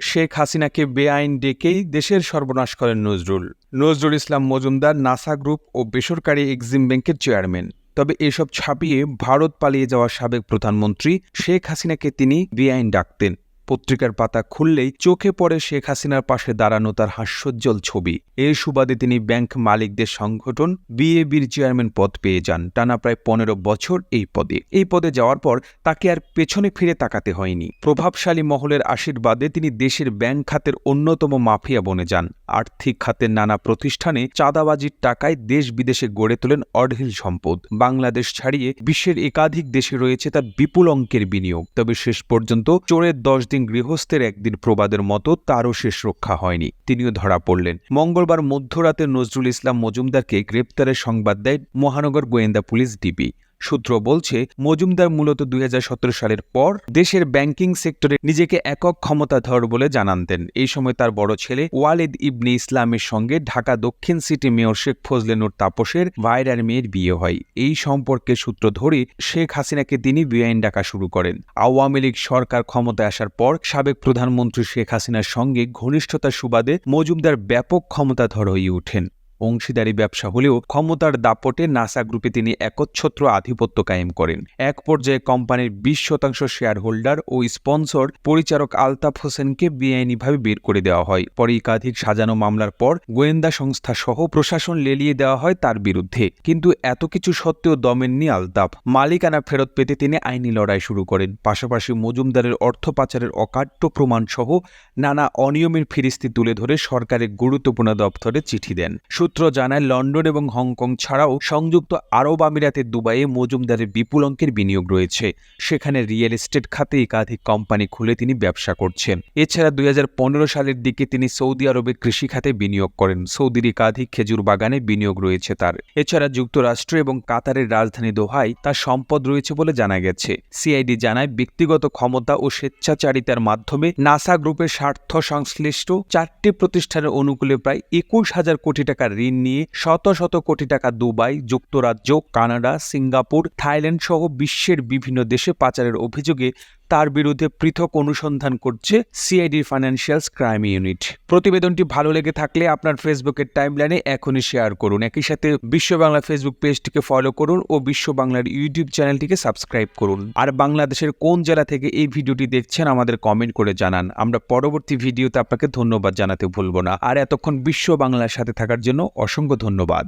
শেখ হাসিনাকে বেআইন ডেকেই দেশের সর্বনাশ করেন নজরুল। নজরুল ইসলাম মজুমদার, নাসা গ্রুপ ও বেসরকারি এক্সিম ব্যাংকের চেয়ারম্যান। তবে এসব ছাপিয়ে ভারত পালিয়ে যাওয়া সাবেক প্রধানমন্ত্রী শেখ হাসিনাকে তিনি বেআইন ডাকতেন। পত্রিকার পাতা খুললেই চোখে পড়ে শেখ হাসিনার পাশে দাঁড়ানো তার হাস্যোজ্জ্বল ছবি। এ সুবাদে তিনি ব্যাংক মালিকদের সংগঠন বিএবির চেয়ারম্যান পদ পেয়ে যান। টানা প্রায় পনেরো বছর এই পদে। এই পদে যাওয়ার পর তাকে আর পেছনে ফিরে তাকাতে হয়নি। প্রভাবশালী মহলের আশীর্বাদে তিনি দেশের ব্যাংক খাতের অন্যতম মাফিয়া বনে যান। আর্থিক খাতের নানা প্রতিষ্ঠানে চাঁদাবাজির টাকায় দেশ বিদেশে গড়ে তোলেন অঢেল সম্পদ। বাংলাদেশ ছাড়িয়ে বিশ্বের একাধিক দেশে রয়েছে তার বিপুল অঙ্কের বিনিয়োগ। তবে শেষ পর্যন্ত চোরের দশ দিন গৃহস্থের একদিন প্রবাদের মতো তারও শেষ রক্ষা হয়নি। তিনিও ধরা পড়লেন। মঙ্গলবার মধ্যরাতে নজরুল ইসলাম মজুমদারকে গ্রেপ্তারের সংবাদ দেয় মহানগর গোয়েন্দা পুলিশ ডিবি। সূত্র বলছে, মজুমদার মূলত দুই হাজার সতেরো সালের পর দেশের ব্যাংকিং সেক্টরে নিজেকে একক ক্ষমতাধর বলে জানান এই সময় তার বড় ছেলে ওয়ালিদ ইবনে ইসলামের সঙ্গে ঢাকা দক্ষিণ সিটি মেয়র শেখ ফজলেনুর তাপসের ভাইরার মেয়ের বিয়ে হয়। এই সম্পর্কে সূত্র ধরে, শেখ হাসিনাকে তিনি বেআইন ডাকা শুরু করেন। আওয়ামী লীগ সরকার ক্ষমতায় আসার পর সাবেক প্রধানমন্ত্রী শেখ হাসিনার সঙ্গে ঘনিষ্ঠতার সুবাদে মজুমদার ব্যাপক ক্ষমতাধর হয়ে ওঠেন। অংশীদারি ব্যবসা হলেও ক্ষমতার দাপটে নাসা গ্রুপে তিনি একচ্ছত্র আধিপত্য কায়েম করেন। এক পর্যায়ে কোম্পানির বিশ শতাংশ শেয়ার হোল্ডার ও স্পন্সর পরিচালক আলতাফ হোসেনকে বেআইনিভাবে বের করে দেওয়া হয়। পরে একাধিক সাজানো মামলার পর গোয়েন্দা সংস্থা সহ প্রশাসন লেলিয়ে দেওয়া হয় তার বিরুদ্ধে। কিন্তু এত কিছু সত্ত্বেও দমেননি আলতাফ। মালিকানা ফেরত পেতে তিনি আইনি লড়াই শুরু করেন। পাশাপাশি মজুমদারের অর্থ পাচারের অকাট্য প্রমাণ সহ নানা অনিয়মের ফিরিস্তি তুলে ধরে সরকারের গুরুত্বপূর্ণ দপ্তরে চিঠি দেন। সূত্র জানায়, লন্ডন এবং হংকং ছাড়াও সংযুক্ত আরব আমিরাতের দুবাইয়ে মজুমদারের বিপুল অঙ্কের বিনিয়োগ রয়েছে। সেখানে রিয়েল এস্টেট খাতে একাধিক কোম্পানি খুলে তিনি ব্যবসা করছেন। এছাড়া দু হাজার পনেরো সালের দিকে তিনি সৌদি আরবে কৃষি খাতে বিনিয়োগ করেন। সৌদির একাধিক খেজুর বাগানে বিনিয়োগ রয়েছে তার। এছাড়া যুক্তরাষ্ট্র এবং কাতারের রাজধানী দোহায় তার সম্পদ রয়েছে বলে জানা গেছে। সিআইডি জানায়, ব্যক্তিগত ক্ষমতা ও স্বেচ্ছাচারিতার মাধ্যমে নাসা গ্রুপের স্বার্থ সংশ্লিষ্ট চারটি প্রতিষ্ঠানের অনুকূলে প্রায় একুশ হাজার কোটি টাকা ঋণ নিয়ে শত শত কোটি টাকা দুবাই, যুক্তরাজ্য, কানাডা, সিঙ্গাপুর, থাইল্যান্ড সহ বিশ্বের বিভিন্ন দেশে পাচারের অভিযোগে তার বিরুদ্ধে পৃথক অনুসন্ধান করছে সিআইডি ফাইন্যান্সিয়ালস ক্রাইম ইউনিট প্রতিবেদনটি ভালো লেগে থাকলে আপনার ফেসবুকের টাইমলাইনে এখনই শেয়ার করুন। একই সাথে বিশ্ব বাংলা ফেসবুক পেজটিকে ফলো করুন ও বিশ্ব বাংলার ইউটিউব চ্যানেলটিকে সাবস্ক্রাইব করুন। আর বাংলাদেশের কোন জেলা থেকে এই ভিডিওটি দেখছেন আমাদের কমেন্ট করে জানান। আমরা পরবর্তী ভিডিওতে আপনাকে ধন্যবাদ জানাতে ভুলব না। আর এতক্ষণ বিশ্ব বাংলার সাথে থাকার জন্য অসংখ্য ধন্যবাদ।